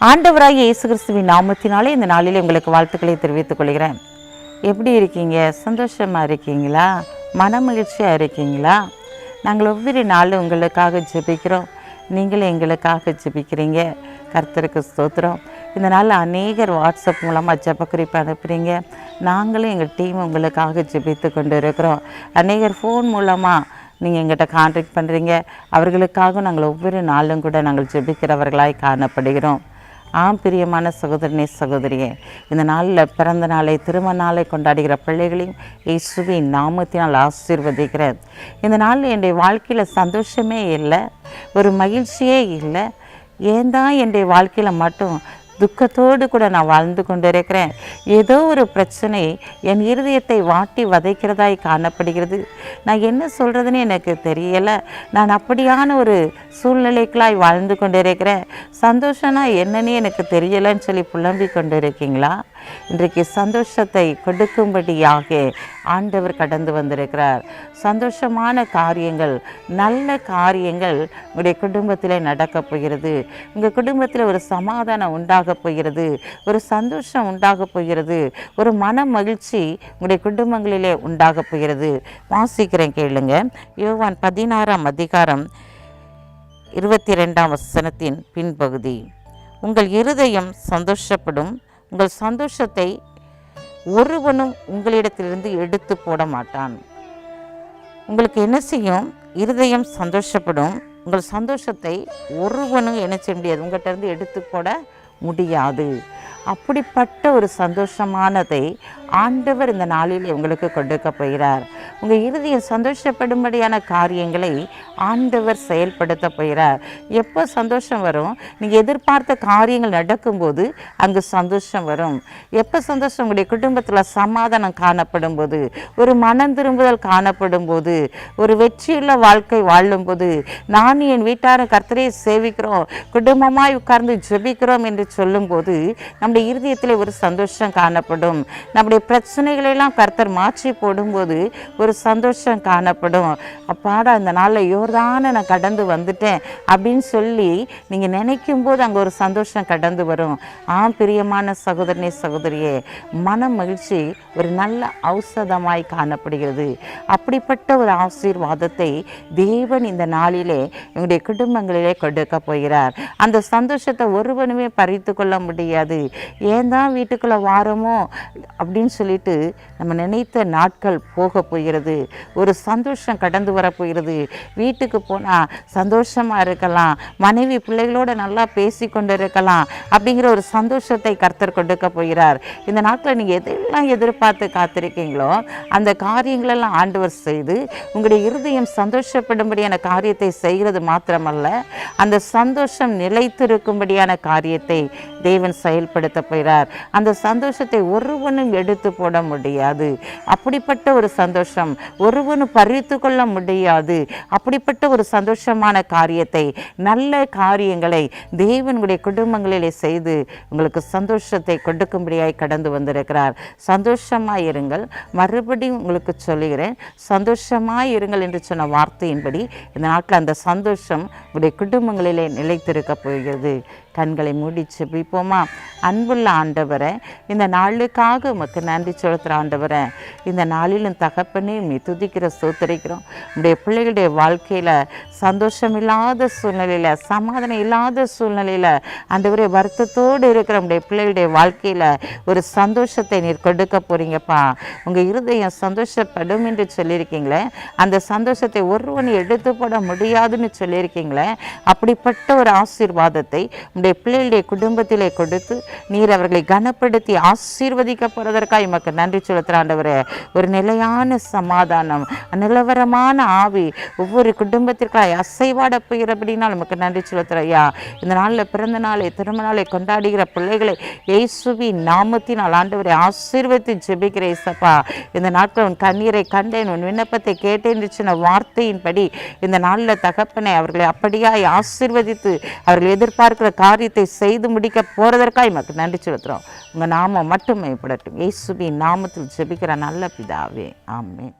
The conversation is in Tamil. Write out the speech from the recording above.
ஆண்டவராகிய இயேசு கிறிஸ்துவின் நாமத்தினாலே இந்த நாளில் உங்களுக்கு வாழ்த்துக்களை தெரிவித்துக் கொள்கிறேன். எப்படி இருக்கீங்க? சந்தோஷமாக இருக்கீங்களா? மன மகிழ்ச்சியாக இருக்கீங்களா? நாங்கள் ஒவ்வொரு நாளும் உங்களுக்காக ஜெபிக்கிறோம். நீங்களும் எங்களுக்காக ஜெபிக்கிறீங்க. கர்த்தருக்கு ஸ்தோத்திரம். இந்த நாளில் அநேகர் வாட்ஸ்அப் மூலமாக ஜெப குறிப்பு அனுப்புகிறீங்க நாங்களும் எங்கள் டீம் உங்களுக்காக ஜெபித்து கொண்டு இருக்கிறோம் அநேகர் ஃபோன் மூலமாக நீங்கள் எங்கிட்ட கான்டாக்ட் பண்ணுறீங்க அவர்களுக்காக நாங்கள் ஒவ்வொரு நாளும் கூட நாங்கள் ஜெபிக்கிறவர்களாய் காணப்படுகிறோம். ஆம் பிரியமான சகோதரனே சகோதரியே இந்த நாளில் பிறந்த நாளை திருமண நாளை கொண்டாடுகிற பிள்ளைகளையும் இயேசுவின் நாமத்தினால் ஆசீர்வதிக்கிறேன் இந்த நாளில் என்னுடைய வாழ்க்கையில் சந்தோஷமே இல்லை ஒரு மகிழ்ச்சியே இல்லை. ஏன் தான் என்னுடைய வாழ்க்கையில் மட்டும் துக்கத்தோடு கூட நான் வாழ்ந்து கொண்டு இருக்கிறேன் ஏதோ ஒரு பிரச்சனை என் இருதயத்தை வாட்டி வதைக்கிறதாய் காணப்படுகிறது. நான் என்ன சொல்கிறதுன்னு எனக்கு தெரியலை. நான் அப்படியான ஒரு சூழ்நிலைகளாய் வாழ்ந்து கொண்டிருக்கிறேன். சந்தோஷம்னா என்னன்னு எனக்கு தெரியலைன்னு சொல்லி புலம்பிக் கொண்டு இருக்கீங்களா இன்றைக்கு சந்தோஷத்தை கொடுக்கும்படியாக ஆண்டவர் கடந்து வந்திருக்கிறார். சந்தோஷமான காரியங்கள் நல்ல காரியங்கள் உங்களுடைய குடும்பத்தில் நடக்கப் போகிறது. உங்கள் குடும்பத்தில் ஒரு சமாதானம் உண்டாகப் போகிறது. ஒரு சந்தோஷம் உண்டாகப் போகிறது. ஒரு மன மகிழ்ச்சி உங்களுடைய குடும்பங்களிலே உண்டாகப் போகிறது. வாசிக்கிறேன் கேளுங்க. யோவான் பதினாறாம் அதிகாரம் இருபத்தி ரெண்டாம் வசனத்தின் பின்பகுதி. உங்கள் இருதயம் சந்தோஷப்படும். உங்கள் சந்தோஷத்தை ஒருவனும் உங்களிடத்திலிருந்து எடுத்து போட மாட்டான். உங்களுக்கு என்ன செய்யும்? இருதயம் சந்தோஷப்படும். உங்கள் சந்தோஷத்தை ஒருவனும் என்ன செய்ய முடியாது. உங்கள்கிட்ட இருந்து எடுத்து போட முடியாது. அப்படிப்பட்ட ஒரு சந்தோஷமானதை ஆண்டவர் இந்த நாளில் உங்களுக்கு கொடுக்க போகிறார். உங்கள் இறுதியில் சந்தோஷப்படும்படியான காரியங்களை ஆண்டவர் செயல்படுத்த போகிறார். எப்போ சந்தோஷம் வரும்? நீங்கள் எதிர்பார்த்த காரியங்கள் நடக்கும்போது அங்கு சந்தோஷம் வரும். எப்போ சந்தோஷம்? உங்களுடைய குடும்பத்தில் சமாதானம் காணப்படும் போது ஒரு மனம் திரும்புதல் காணப்படும் போது ஒரு வெற்றியுள்ள வாழ்க்கை வாழும்போது நான் என் வீட்டாரும் கர்த்தரை சேவிக்கிறோம் குடும்பமாய் உட்கார்ந்து ஜெபிக்கிறோம் என்று சொல்லும்போது நம்முடைய இருதயத்தில் ஒரு சந்தோஷம் காணப்படும். நம்முடைய பிரச்சனைகளெல்லாம் கர்த்தர் மாற்றி போடும்போது ஒரு சந்தோஷம் காணப்படும். அப்பாடா இந்த நாளில் யோர்தான நான் கடந்து வந்துட்டேன் அப்படின்னு சொல்லி நீங்கள் நினைக்கும் போது அங்கே ஒரு சந்தோஷம் கடந்து வரும். ஆம் பிரியமான சகோதரனே சகோதரியே மன மகிழ்ச்சி ஒரு நல்ல ஔஷதமாய் காணப்படுகிறது. அப்படிப்பட்ட ஒரு ஆசீர்வாதத்தை தேவன் இந்த நாளிலே எங்களுடைய குடும்பங்களிலே கொடுக்க போகிறார். அந்த சந்தோஷத்தை ஒருவனுமே பறித்து கொள்ள முடியாது. ஏன் தான் வீட்டுக்குள்ளே வாரமோ அப்படின்னு சொல்லிட்டு நம்ம நினைத்த நாட்கள் போக போகிறது. ஒரு சந்தோஷம் கடந்து வரப்போகிறது வீட்டுக்கு போனால் சந்தோஷமாக இருக்கலாம். மனைவி பிள்ளைகளோட நல்லா பேசி கொண்டு இருக்கலாம் அப்படிங்கிற ஒரு சந்தோஷத்தை கர்த்தர் கொடுக்க போகிறார். இந்த நாட்டில் நீங்கள் எதெல்லாம் எதிர்பார்த்து காத்திருக்கீங்களோ அந்த காரியங்களெல்லாம் ஆண்டவர் செய்து உங்களுடைய இருதயம் சந்தோஷப்படும்படியான காரியத்தை செய்கிறது மாத்திரமல்ல அந்த சந்தோஷம் நிலைத்திருக்கும்படியான காரியத்தை தேவன் செயல்படுத்த போகிறார். அந்த சந்தோஷத்தை ஒருவனும் பிரித்து போட முடியாது. அப்படிப்பட்ட ஒரு சந்தோஷம் ஒருவனு பறித்து கொள்ள முடியாது. அப்படிப்பட்ட ஒரு சந்தோஷமான காரியத்தை நல்ல காரியங்களை தேவனுடைய குடும்பங்களிலே செய்து உங்களுக்கு சந்தோஷத்தை கொடுக்கும்படியாய் கடந்து வந்திருக்கிறார். சந்தோஷமாக இருங்கள். மறுபடியும் உங்களுக்கு சொல்லுகிறேன். சந்தோஷமாக இருங்கள் என்று சொன்ன வார்த்தையின்படி இந்த நாட்டில் அந்த சந்தோஷம் உங்களுடைய குடும்பங்களிலே நிலைத்திருக்க போகிறது. கண்களை மூடி செபிப்போமா அன்புள்ள ஆண்டவரை இந்த நாளுக்காக உமக்கு நன்றி செலுத்துகிற ஆண்டவரை இந்த நாளிலும் தகப்பனே மீ துதிக்கிற சோத்தரிக்கிறோம் உடைய பிள்ளைகளுடைய வாழ்க்கையில் சந்தோஷம் இல்லாத சூழ்நிலையில் சமாதானம் இல்லாத சூழ்நிலையில் ஆண்டவரே வருத்தத்தோடு இருக்கிற நம்முடைய பிள்ளைகளுடைய வாழ்க்கையில் ஒரு சந்தோஷத்தை நீர் கொடுக்க போகிறீங்கப்பா உங்கள் இருதயம் சந்தோஷப்படும் என்று சொல்லியிருக்கீங்களே அந்த சந்தோஷத்தை ஒருவன் எடுத்து போட முடியாதுன்னு சொல்லியிருக்கீங்களே அப்படிப்பட்ட ஒரு ஆசீர்வாதத்தை உடைய பிள்ளைகளுடைய குடும்பத்திலே கொடுத்து நீர் அவர்களை கனப்படுத்தி ஆசீர்வதிக்க போகிறதற்காக எமக்கு நன்றி செலுத்துகிறாண்டவரே ஒரு நிலையான சமாதானம் நிலவரமான ஆவி ஒவ்வொரு குடும்பத்திற்காக அசைவாட போகிறபடினால் நமக்கு நன்றி செலுத்துறையா இந்த நாளில் பிறந்த நாளை திருமண நாளை கொண்டாடுகிற பிள்ளைகளை இயேசுவி நாமத்தினால் ஆண்டவரை ஆசீர்வதித்து ஜெபிக்கிற இசப்பா இந்த நாட்கள் உன் கண்ணீரை கண்டேன் உன் விண்ணப்பத்தை கேட்டேன் என்று சொன்ன வார்த்தையின்படி இந்த நாளில் தகப்பனை அவர்களை அப்படியாய் ஆசீர்வதித்து அவர்கள் எதிர்பார்க்கிற காரியத்தை செய்து முடிக்க போகிறதற்காக எமக்கு நன்றி செலுத்துகிறோம் உங்கள் நாமம் மட்டும் மேம்படட்டும் ஏசுபி நாமத்தில் ஜெபிக்கிற நல்ல பிதாவே. ஆமேன்.